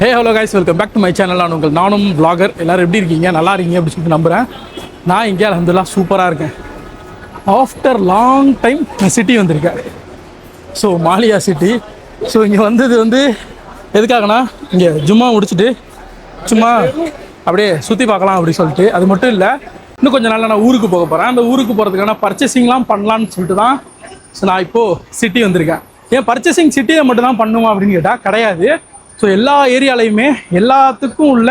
Hey hello guys welcome back to my channel நான் உங்கள் நானும் vlogger. எல்லோரும் எப்படி இருக்கீங்க? நல்லா இருக்கீங்க அப்படின்னு சொல்லிட்டு நம்புகிறேன் நான் இங்கே அலமதுல்லா சூப்பராக இருக்கேன். ஆஃப்டர் லாங் டைம் நான் சிட்டி வந்திருக்கேன். ஸோ மாலியா சிட்டி ஸோ இங்கே வந்தது வந்து எதுக்காகனா இங்கே ஜும்மா முடிச்சுட்டு சும்மா அப்படியே சுற்றி பார்க்கலாம் அப்படின்னு சொல்லிட்டு. அது மட்டும் இல்லை இன்னும் கொஞ்சம் நாளில் நான் ஊருக்கு போக போகிறேன் அந்த ஊருக்கு போகிறதுக்கான பர்ச்சேசிங்லாம் பண்ணலான்னு சொல்லிட்டு தான் ஸோ நான் இப்போது சிட்டி வந்திருக்கேன். ஏன் பர்ச்சேசிங் சிட்டியை மட்டும் தான் பண்ணுவோம் அப்படின்னு கேட்டால் கிடையாது. ஸோ எல்லா ஏரியாலையுமே எல்லாத்துக்கும் உள்ள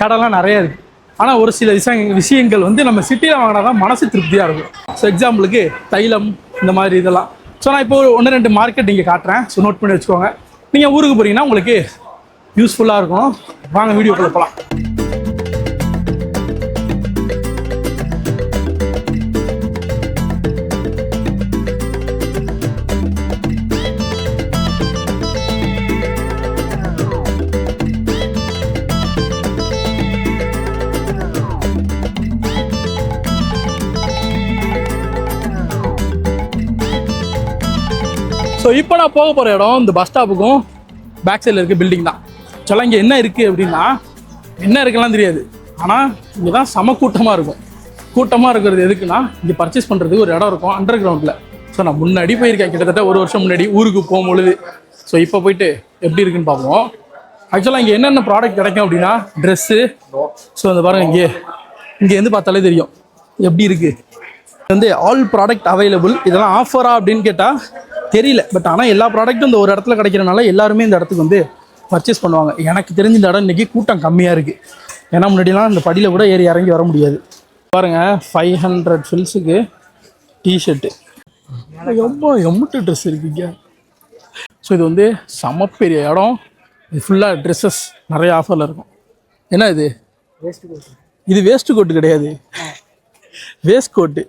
கடைலாம் நிறைய இருக்குது ஆனால் ஒரு சில விஷய விஷயங்கள் வந்து நம்ம சிட்டியில் வாங்கினா தான் மனசு திருப்தியாக இருக்கும். ஸோ எக்ஸாம்பிளுக்கு தைலம் இந்த மாதிரி இதெல்லாம். ஸோ நான் இப்போ ஒரு ஒன்று ரெண்டு மார்க்கெட் இங்கே காட்டுறேன். ஸோ நோட் பண்ணி வச்சுக்கோங்க. நீங்கள் ஊருக்கு போகிறீங்கன்னா உங்களுக்கு யூஸ்ஃபுல்லாக இருக்கும். வாங்க வீடியோக்குள்ள போகலாம் ஸோ இப்போ நான் போக போகிற இடம் இந்த பஸ் ஸ்டாப்புக்கும் பேக் சைடில் இருக்க பில்டிங் தான். சொல்ல இங்கே என்ன இருக்குது அப்படின்னா என்ன இருக்குலாம் தெரியாது. ஆனால் இங்கே தான் செம கூட்டமாக இருக்கும். கூட்டமாக இருக்கிறது எதுக்குன்னா இங்கே பர்ச்சேஸ் பண்ணுறதுக்கு ஒரு இடம் இருக்கும் அண்டர் கிரவுண்டில் ஸோ நான் முன்னாடி போயிருக்கேன். கிட்டத்தட்ட ஒரு வருஷம் முன்னாடி ஊருக்கு போகும் பொழுது. ஸோ இப்போ போயிட்டு எப்படி இருக்குன்னு பார்ப்போம். ஆக்சுவலாக இங்கே என்னென்ன ப்ராடக்ட் கிடைக்கும் அப்படின்னா ட்ரெஸ்ஸு ஸோ அந்த பாருங்க இங்கே. இங்கேருந்து பார்த்தாலே தெரியும். எப்படி இருக்குது வந்து ஆல் ப்ராடக்ட் அவைலபிள் இதெல்லாம் ஆஃபரா அப்படின்னு கேட்டால் தெரியல. பட் ஆனால் எல்லா ப்ராடக்ட்டும் இந்த ஒரு இடத்துல கிடைக்கிறனால எல்லாருமே இந்த இடத்துக்கு வந்து பர்ச்சேஸ் பண்ணுவாங்க. எனக்கு தெரிஞ்ச இந்த இடம் இன்னைக்கு கூட்டம் கம்மியாக இருக்குது ஏன்னா முன்னாடிலாம் இந்த படியில் கூட ஏறி இறங்கி வர முடியாது. பாருங்க ஃபைவ் ஹண்ட்ரட் ஃபில்ஸுக்கு டிஷர்ட்டு ரொம்ப எம்முட்டு ட்ரெஸ் இருக்குங்க. ஸோ இது வந்து செம பெரிய இடம். இது ஃபுல்லாக ட்ரெஸ்ஸஸ் நிறைய ஆஃபரில் இருக்கும். என்ன இது? இது வேஸ்ட் கோட்டு கிடையாது. வேஸ்ட் கோட்டு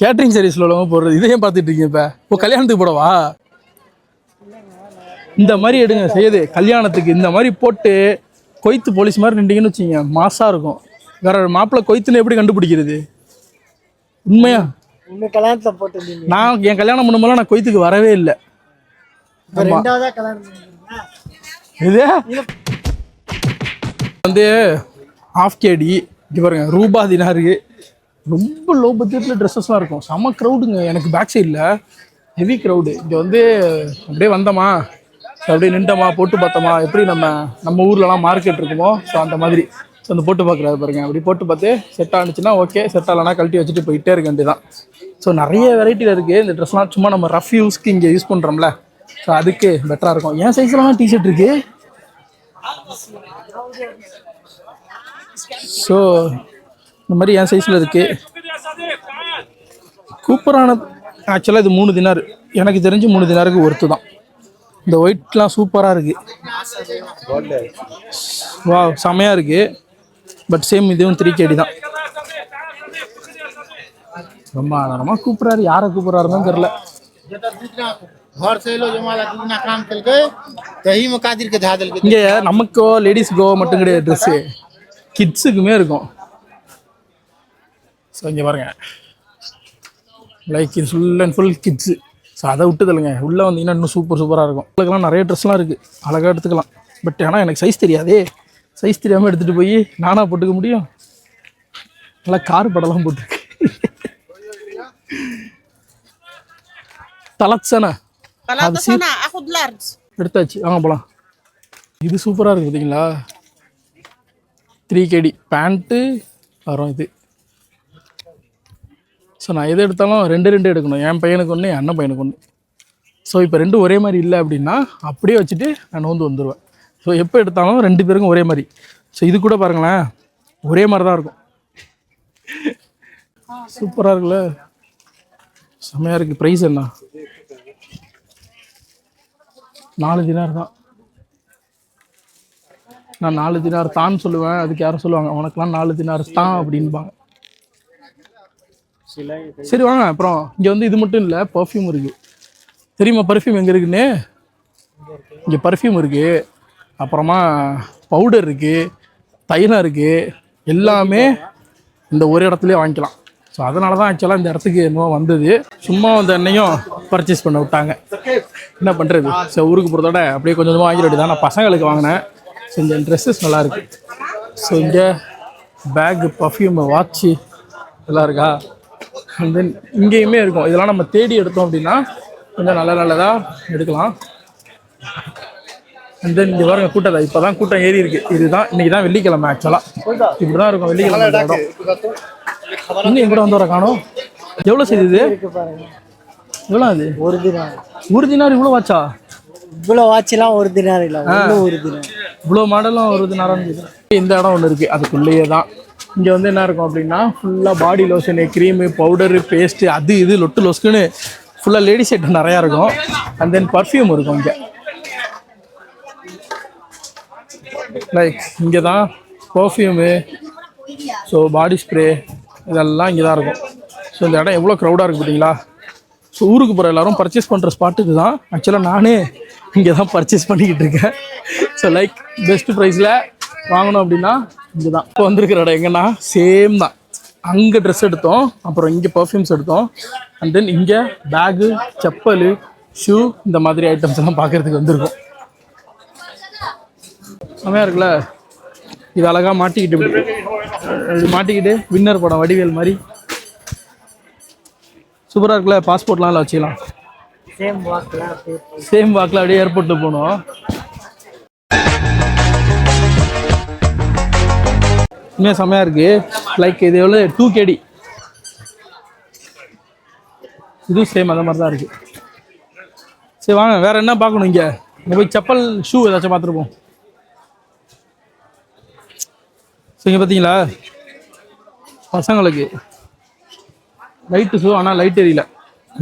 கேட்டரிங் சர்வீஸில் உள்ளவங்க போடுறது. இதையும் பார்த்துட்டு இருக்கீங்க இப்போ. இப்போ கல்யாணத்துக்கு போடவா? இந்த மாதிரி எடுங்க செய்யுது கல்யாணத்துக்கு இந்த மாதிரி போட்டு கொய்த்து போலீஸ் மாதிரி நின்றீங்கன்னு வச்சுங்க மாசாக இருக்கும். வேற மாப்பிள்ளை கொய்த்துன்னு எப்படி கண்டுபிடிக்கிறது? உண்மையா? கல்யாணத்துல போட்டுருந்தீங்க. நான் என் கல்யாணம் பண்ணும்போது நான் கொய்த்துக்கு வரவே இல்லை? இது? வந்து ஆஃப் கேடி இங்கே பாருங்க ரூபா தினாரு ரொம்ப லோ பட்ஜெட்டில் ட்ரெஸ்ஸஸ்லாம் இருக்கும். செம க்ரௌடுங்க எனக்கு பேக் சைடில் ஹெவி க்ரௌடு இங்கே வந்து அப்படியே வந்தோமா? ஸோ அப்படியே நின்றோமா போட்டு பார்த்தோமா? எப்படி நம்ம நம்ம ஊர்லலாம் மார்க்கெட் இருக்குமோ? ஸோ அந்த மாதிரி. ஸோ அந்த போட்டு பார்க்குறாரு பாருங்க. அப்படி போட்டு பார்த்து செட் ஆனிச்சுன்னா ஓகே செட் ஆகலனா கழட்டி வச்சுட்டு போயிட்டே இருக்க வேண்டியதான் ஸோ நிறைய வெரைட்டியில் இருக்குது இந்த ட்ரெஸ்லாம் சும்மா நம்ம ரஃப் யூஸ்க்கு இங்கே யூஸ் பண்ணுறோம்ல ஸோ அதுக்கு பெட்டராக இருக்கும். என் சைஸ்லாம் டிஷர்ட் இருக்குது ஸோ இந்த மாதிரி என் சைஸில் இருக்குது சூப்பரான ஆக்சுவலாக இது மூணு தினார் எனக்கு தெரிஞ்சு மூணு தினாருக்கு ஒருத்து தான். இந்த ஒயிட்லாம் சூப்பராக இருக்குது வா செமையாக இருக்குது பட் சேம் இதுவும் த்ரீ கேடி தான். ரொம்ப ஆதாரமாக கூப்பிட்றாரு. யாரை கூப்பிட்றாருன்னு தெரில இங்கே நமக்கோ லேடிஸ்க்கோ மட்டும் கிடையாது ட்ரெஸ்ஸு கிட்ஸுக்குமே இருக்கும். ஸோ இங்கே பாருங்கள் லைக் இது full and full kits so அதை விட்டுதலுங்க. உள்ளே வந்தீங்கன்னா இன்னும் சூப்பர் சூப்பராக இருக்கும். அதுக்கெல்லாம் நிறைய ட்ரெஸ்லாம் இருக்குது அழகாக எடுத்துக்கலாம். பட் ஆனால் எனக்கு சைஸ் தெரியாதே. சைஸ் தெரியாமல் எடுத்துகிட்டு போய் நானாக போட்டுக்க முடியும்? நல்லா கார் படம்லாம் போட்டிருக்கு. தலச்சனை எடுத்தாச்சு. வாங்க போகலாம் இது சூப்பராக இருக்குது பார்த்தீங்களா த்ரீ கேடி பேண்ட்டு வரும் இது. ஸோ நான் எது எடுத்தாலும் ரெண்டு ரெண்டு எடுக்கணும். என் பையனுக்கு ஒன்று என் அண்ணன் பையனுக்கு ஒன்று ஸோ இப்போ ரெண்டும் ஒரே மாதிரி இல்லை அப்படின்னா அப்படியே வச்சுட்டு நான் நோந்து வந்துடுவேன் ஸோ எப்போ எடுத்தாலும் ரெண்டு பேருக்கும் ஒரே மாதிரி. ஸோ இது கூட பாருங்களேன். ஒரே மாதிரி தான் இருக்கும். சூப்பராக இருக்குல்ல? செம்மையாக இருக்குது ப்ரைஸ் என்ன? நாலு தினார் தான். நான் நாலு தினார் தான் சொல்லுவேன். அதுக்கு யாரும் சொல்லுவாங்க உனக்குலாம் நாலு தினார் தான் அப்படின்பாங்க. சரி வாங்க. அப்புறம் இங்கே வந்து இது மட்டும் இல்லை பர்ஃப்யூம் இருக்குது தெரியுமா பர்ஃப்யூம் எங்கே இருக்குன்னு? இங்கே பர்ஃப்யூம் இருக்குது அப்புறமா பவுடர் இருக்குது தைலம் இருக்குது எல்லாமே இந்த ஒரு இடத்துலேயே வாங்கிக்கலாம். ஸோ அதனால தான் ஆக்சுவலாக இந்த இடத்துக்கு என்னமோ வந்தது. சும்மா அந்த எண்ணெயும் பர்ச்சேஸ் பண்ண விட்டாங்க. என்ன பண்ணுறது ஸோ ஊருக்கு போகிறதோட அப்படியே கொஞ்சம் கொஞ்சமாக வாங்கிட தான் நான் பசங்களுக்கு வாங்கினேன். ஸோ இந்த ட்ரெஸ்ஸஸ் நல்லாயிருக்கு ஸோ இங்கே பேக்கு பர்ஃப்யூமு வாட்ச்சு நல்லா இருக்கா? அண்ட் தென் இங்கேயுமே இருக்கும். இதெல்லாம் நம்ம தேடி எடுத்தோம் அப்படின்னா கொஞ்சம் நல்ல நல்லதாக எடுக்கலாம். அண்ட் தென் இங்கே பாருங்க கூட்டம் இப்போ தான் கூட்டம் ஏறி இருக்கு. இதுதான் இன்னைக்கு தான் வெள்ளிக்கிழமை ஆக்சுவலாக இப்படி தான் இருக்கும் வெள்ளிக்கிழமை இடம். இன்னும் எங்கூட வந்து வர காணும்? எவ்வளோ செய்யுது இது? எவ்வளோ அது? ஒரு தினம் ஒரு தினார் இவ்வளோ வாச்சா? இவ்வளோ வாட்ச்லாம் ஒரு தினம் இல்லை. ஒரு தினம் இவ்வளோ மாடலும் ஒரு தினாரம் இந்த இடம் ஒன்று இருக்குது அதுக்குள்ளேயே தான். இங்கே வந்து என்ன இருக்கும் அப்படின்னா ஃபுல்லாக body lotion cream powder paste அது இது லொட்டு லொஸ்க்குன்னு ஃபுல்லாக லேடிஸ் ஐட்டம் நிறையா இருக்கும். அண்ட் தென் பர்ஃப்யூம் இருக்கும் இங்கே. லைக் இங்கே தான் பர்ஃப்யூமு ஸோ பாடி ஸ்ப்ரே இதெல்லாம் இங்கே தான் இருக்கும். ஸோ இந்த இடம் எவ்வளோ க்ரௌடாக இருக்குது பார்த்தீங்களா? ஸோ ஊருக்கு போகிற எல்லாரும் பர்ச்சேஸ் பண்ணுற ஸ்பாட்டுக்கு தான் ஆக்சுவலாக நானே இங்கே தான் பர்ச்சேஸ் பண்ணிக்கிட்டு இருக்கேன். ஸோ லைக் பெஸ்ட் ப்ரைஸில் வாங்கணும் அப்படின்னா இங்கே தான் இப்போ வந்திருக்கிற இடம் எங்கன்னா சேம் தான். அங்கே ட்ரெஸ் எடுத்தோம் அப்புறம் இங்கே பர்ஃப்யூம்ஸ் எடுத்தோம் அண்ட் தென் இங்கே பேகு செப்பல் ஷூ இந்த மாதிரி ஐட்டம்ஸ் எல்லாம் பார்க்கறதுக்கு வந்திருக்கோம். செமையாக இருக்குல்ல? இது அழகாக மாட்டிக்கிட்டு மாட்டிக்கிட்டு வின்னர் படம் வடிவேல் மாதிரி. சூப்பராக இருக்குல்ல? பாஸ்போர்ட்லாம் வச்சுக்கலாம். சேம் வாக்கில் சேம் வாக்கில் அப்படியே ஏர்போர்ட்டு போகணும் உண்மையாக செம்மையாக இருக்கு. லைக் இது எவ்வளோ டூ கேடி இதுவும் சேம் அந்த மாதிரி தான் இருக்கு. சரி வாங்க. வேற என்ன பார்க்கணும் இங்கே? இங்கே போய் செப்பல் ஷூ ஏதாச்சும் பார்த்துருப்போம். ஸோ இங்கே பார்த்தீங்களா? பசங்களுக்கு. லைட்டு ஷூ ஆனால் லைட் எரியல.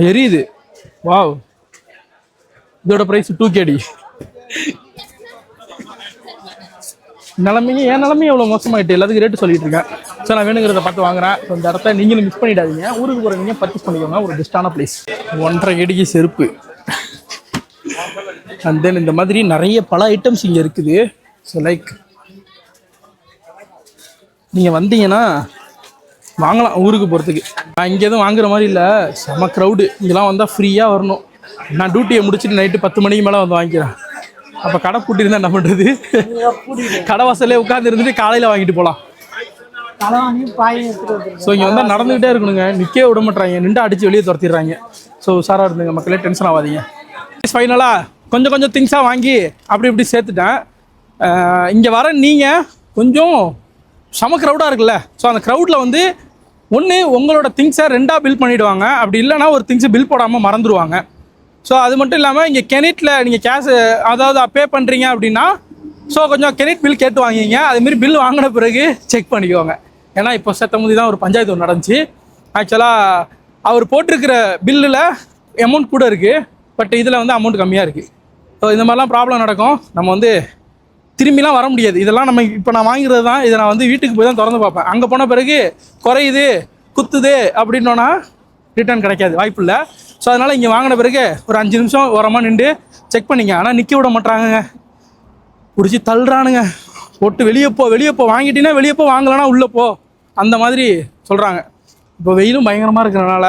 எரியுது. வாவ் இதோட ப்ரைஸ் டூ கேடி நிலமையும் என் நிலமையும் எவ்வளோ மோசமாயிட்டு எல்லாத்துக்கும் ரேட்டு சொல்லிட்டு இருக்கேன். ஸோ நான் வேணுங்கிறத பார்த்து வாங்குறேன். ஸோ இந்த இடத்த நீங்களும் மிஸ் பண்ணிடாதீங்க. ஊருக்கு போகிறவங்க பர்ச்சேஸ் பண்ணிக்கோங்க. ஒரு பெஸ்ட்டான பிளேஸ் ஒன்றரை அடிக்கு செருப்பு. அண்ட் தென் இந்த மாதிரி நிறைய பல ஐட்டம்ஸ் இங்கே இருக்குது. ஸோ லைக் நீங்கள் வந்தீங்கன்னா வாங்கலாம் ஊருக்கு போகிறதுக்கு நான் இங்கே எதுவும் வாங்குற மாதிரி இல்லை. செம க்ரௌடு இங்கெல்லாம் வந்தால் ஃப்ரீயாக வரணும். நான் டியூட்டியை முடிச்சுட்டு நைட்டு பத்து மணிக்கு மேலே வந்து வாங்கிக்கிறேன். அப்போ கடை பூட்டிருந்தா என்ன பண்ணுறது கடை வாசல்லே உட்காந்து இருந்துட்டு காலையில் வாங்கிட்டு போகலாம் ஸோ இங்கே வந்தால் நடந்துகிட்டே இருக்கணுங்க. நிற்கவே விட மாட்டாங்க நின்று அடித்து வெளியே துரத்திடுறாங்க. ஸோ உஷாராக இருந்துங்க மக்களே டென்ஷன் ஆகாதீங்க ஃபைனலாக கொஞ்சம் கொஞ்சம் திங்ஸாக வாங்கி அப்படி இப்படி சேர்த்துட்டேன். இங்கே வர நீங்கள் கொஞ்சம் செம க்ரௌடாக இருக்குல்ல. ஸோ அந்த க்ரௌடில் வந்து ஒன்று உங்களோட திங்ஸை ரெண்டாக பில் பண்ணிவிடுவாங்க அப்படி இல்லைன்னா ஒரு திங்ஸை பில் போடாமல் மறந்துடுவாங்க ஸோ அது மட்டும் இல்லாமல் இங்கே கெனிட்டில் நீங்கள் கேஷ் அதாவது பே பண்ணுறீங்க அப்படின்னா ஸோ கொஞ்சம் கிரெடிட் பில் கேட்டு வாங்கிங்க. அதுமாரி பில் வாங்கின பிறகு செக் பண்ணிக்கோங்க. ஏன்னா இப்போ செத்த முதி தான் ஒரு பஞ்சாயத்து ஒன்று நடந்துச்சு. ஆக்சுவலாக அவர் போட்டிருக்கிற பில்லில் அமௌண்ட் கூட இருக்குது பட் இதில் வந்து அமௌண்ட் கம்மியாக இருக்குது ஸோ இந்த மாதிரிலாம் ப்ராப்ளம் நடக்கும். நம்ம வந்து திரும்பிலாம் வர முடியாது. இதெல்லாம் நம்ம இப்போ நான் வாங்குறது தான். இதை நான் வந்து வீட்டுக்கு போய் தான் திறந்து பார்ப்பேன். அங்கே போன பிறகு குறையுது குத்துது அப்படின்னோன்னா ரிட்டர்ன் கிடைக்காது. வாய்ப்பு இல்லை. ஸோ அதனால் இங்கே வாங்கின பிறகு ஒரு அஞ்சு நிமிஷம் ஓரமாக நின்று செக் பண்ணிங்க. ஆனால் நிற்க விட மாட்டாங்கங்க பிடிச்சி தள்ளுறானுங்க. போட்டு வெளியே போ வெளியே போ. வாங்கிட்டீங்கன்னா வெளியே போ வாங்கலைன்னா உள்ளே போ. அந்த மாதிரி சொல்கிறாங்க இப்போ வெயிலும் பயங்கரமாக இருக்கிறனால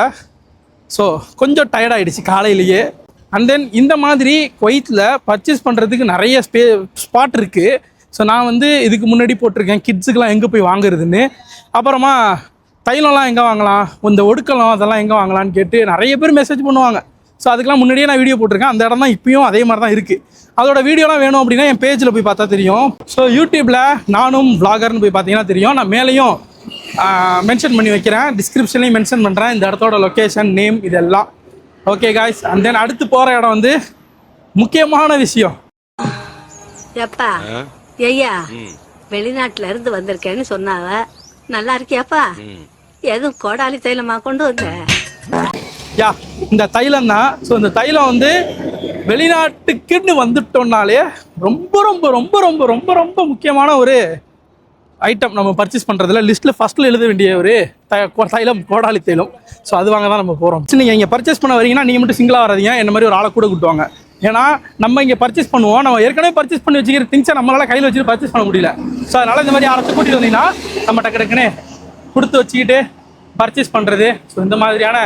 ஸோ கொஞ்சம் tired காலையிலேயே. அண்ட் தென் இந்த மாதிரி குவைத்தில் பர்ச்சேஸ் பண்ணுறதுக்கு நிறைய ஸ்பே ஸ்பாட் இருக்குது ஸோ நான் வந்து இதுக்கு முன்னாடி போட்டிருக்கேன். கிட்ஸுக்கெலாம் எங்கே போய் வாங்குறதுன்னு. அப்புறமா தைலம்லாம் எங்கே வாங்கலாம்? இந்த ஒடுக்கலாம் அதெல்லாம் எங்கே வாங்கலாம்னு கேட்டு நிறைய பேர் மெசேஜ் பண்ணுவாங்க. ஸோ அதுக்கெல்லாம் முன்னாடியே நான் வீடியோ போட்டிருக்கேன். அந்த இடம் தான் இப்பயும் அதே மாதிரி தான் இருக்குது அதோட வீடியோலாம் வேணும் அப்படின்னா என் பேஜில் போய் பார்த்தா தெரியும். ஸோ யூடியூப்பில் நானும் vloggerனு போய் பார்த்தீங்கன்னா தெரியும். நான் மேலேயும் மென்ஷன் பண்ணி வைக்கிறேன். டிஸ்கிரிப்ஷன்லையும் மென்ஷன் பண்ணுறேன் இந்த இடத்தோட லொக்கேஷன் நேம் இதெல்லாம். ஓகே காய்ஸ் அண்ட் தென் அடுத்து போகிற இடம் வந்து முக்கியமான விஷயம். எப்பா? ஐயா வெளிநாட்டுல இருந்து வந்திருக்கேன்னு சொன்னாவ. நல்லா இருக்கியாப்பா? எதுவும் கோடாலி தைலமா கொண்டு வந்த? யா இந்த தைலம் தான். ஸோ இந்த தைலம் வந்து வெளிநாட்டுக்குன்னு வந்துட்டோம்னாலே ரொம்ப ரொம்ப ரொம்ப ரொம்ப ரொம்ப ரொம்ப முக்கியமான ஒரு ஐட்டம் நம்ம பர்ச்சேஸ் பண்ணுறதுல லிஸ்ட்டில் ஃபஸ்ட்டில் எழுத வேண்டிய ஒரு தைலம் கோடாலி தைலம். ஸோ அது வாங்க தான் நம்ம போகிறோம் நீங்கள் இங்கே பர்ச்சேஸ் பண்ண வரீங்கன்னா நீங்கள் மட்டும் சிங்கிளாக வராதீங்க. என்ன மாதிரி ஒரு ஆளை கூட கூட்டுவாங்க ஏன்னா நம்ம இங்கே பர்ச்சேஸ் பண்ணுவோம். நம்ம ஏற்கனவே பர்ச்சேஸ் பண்ணி வச்சுக்கிற திங்ஸை நம்மளால் கையில் வச்சுட்டு பர்ச்சேஸ் பண்ண முடியல. ஸோ அதனால் இந்த மாதிரி யாராச்சும் கூட்டிகிட்டு வந்தீங்கன்னா நம்ம டக்கு டக்குன்னு கொடுத்து வச்சுக்கிட்டு பர்ச்சேஸ் பண்ணுறது ஸோ இந்த மாதிரியான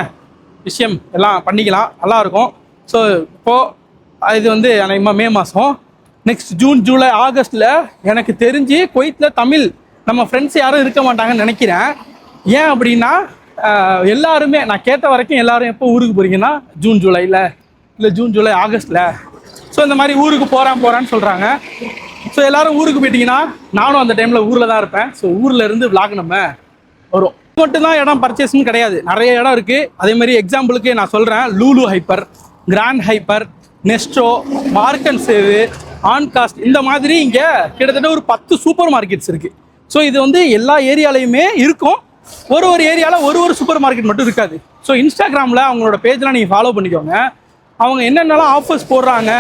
விஷயம் எல்லாம் பண்ணிக்கலாம். நல்லாயிருக்கும். ஸோ இப்போது இது வந்து அநேகமாக மே மாதம் நெக்ஸ்ட் ஜூன் ஜூலை ஆகஸ்ட்டில் எனக்கு தெரிஞ்சு குவைத்தில் தமிழ் நம்ம ஃப்ரெண்ட்ஸ் யாரும் இருக்க மாட்டாங்கன்னு நினைக்கிறேன். ஏன் அப்படின்னா எல்லாருமே நான் கேட்ட வரைக்கும் எல்லாரும் எப்போ ஊருக்கு போகிறீங்கன்னா ஜூன் ஜூலையில் இல்லை ஜூன் ஜூலை ஆகஸ்ட்டில் ஸோ இந்த மாதிரி ஊருக்கு போகிறேன் போகிறேன்னு சொல்கிறாங்க ஸோ எல்லோரும் ஊருக்கு போயிட்டீங்கன்னா நானும் அந்த டைமில் ஊரில் தான் இருப்பேன். ஸோ ஊரில் இருந்து விளாக் நம்ம வரும். மட்டும்தான் இடம் பர்ச்சேஸ்னு கிடையாது. நிறைய இடம் இருக்குது அதே மாதிரி எக்ஸாம்பிளுக்கு நான் சொல்கிறேன் Lulu hyper grand hyper Nesto மார்க்கன் சேவு ஆன்காஸ்ட் இந்த மாதிரி இங்கே கிட்டத்தட்ட ஒரு பத்து சூப்பர் மார்க்கெட்ஸ் இருக்குது ஸோ இது வந்து எல்லா ஏரியாலையுமே இருக்கும். ஒரு ஒரு ஏரியாவில் ஒரு ஒரு சூப்பர் மார்க்கெட் மட்டும் இருக்காது. ஸோ இன்ஸ்டாகிராமில் அவங்களோட பேஜ்லாம் நீங்கள் ஃபாலோ பண்ணிக்கோங்க. அவங்க என்னென்னலாம் ஆஃபர்ஸ் போடுறாங்க.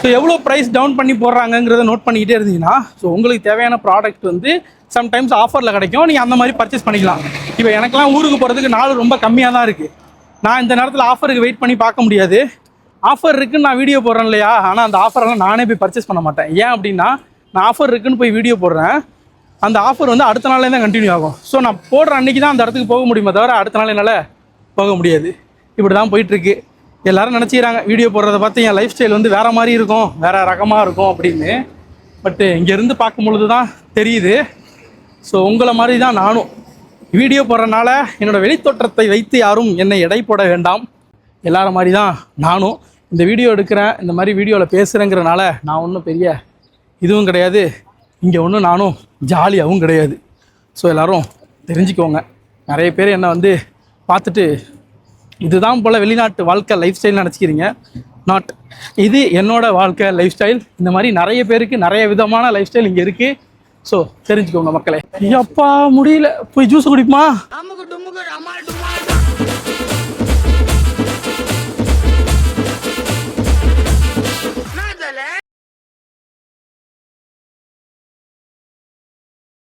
ஸோ எவ்வளோ ப்ரைஸ் டவுன் பண்ணி போடுறாங்கங்கிறத நோட் பண்ணிக்கிட்டே இருந்தீங்கன்னா ஸோ உங்களுக்கு தேவையான ப்ராடக்ட் வந்து சம்டைம்ஸ் ஆஃபரில் கிடைக்கும். நீங்கள் அந்த மாதிரி பர்ச்சேஸ் பண்ணிக்கலாம். இப்போ எனக்கெல்லாம் ஊருக்கு போகிறதுக்கு நாள் ரொம்ப கம்மியாக தான் இருக்குது நான் இந்த நேரத்தில் ஆஃபருக்கு வெயிட் பண்ணி பார்க்க முடியாது. ஆஃபர் இருக்குன்னு நான் வீடியோ போடுறேன் இல்லையா? ஆனால் அந்த ஆஃபரெல்லாம் நானே போய் பர்ச்சேஸ் பண்ண மாட்டேன். ஏன் அப்படின்னா நான் ஆஃபர் இருக்குன்னு போய் வீடியோ போடுறேன். அந்த ஆஃபர் வந்து அடுத்த நாளே தான் கண்டினியூ ஆகும். ஸோ நான் போடுற அன்றைக்கி தான் அந்த இடத்துக்கு போக முடியுமே தவிர அடுத்த நாள் என்னால் போக முடியாது. இப்படி தான் போயிட்டுருக்கு. எல்லாரும் நினச்சிக்கிறாங்க வீடியோ போடுறத பார்த்து என் லைஃப் ஸ்டைல் வந்து வேறு மாதிரி இருக்கும் வேறு ரகமாக இருக்கும் அப்படின்னு. பட்டு இங்கேருந்து பார்க்கும் பொழுது தான் தெரியுது. ஸோ உங்களை மாதிரி தான் நானும். வீடியோ போடுறனால என்னோடய வெளித்தோற்றத்தை வைத்து யாரும் என்னை எடை போட வேண்டாம். எல்லார மாதிரி தான் நானும். இந்த வீடியோ எடுக்கிறேன் இந்த மாதிரி வீடியோவில் பேசுகிறேங்கிறனால நான் ஒன்றும் பெரிய இதுவும் கிடையாது. இங்கே ஒன்றும் நானும் ஜாலியாகவும் கிடையாது. ஸோ எல்லோரும் தெரிஞ்சுக்கோங்க. நிறைய பேர் என்னை வந்து பார்த்துட்டு இதுதான் போல் வெளிநாட்டு வாழ்க்கை லைஃப் ஸ்டைல் நினச்சிக்கிறீங்க? நாட் இது என்னோடய வாழ்க்கை லைஃப் ஸ்டைல் இந்த மாதிரி நிறைய பேருக்கு நிறைய விதமான லைஃப் ஸ்டைல் இங்கே இருக்குது ஸோ தெரிஞ்சுக்கோங்க மக்களே. எப்பா முடியல. போய் ஜூஸ் குடிப்போமா?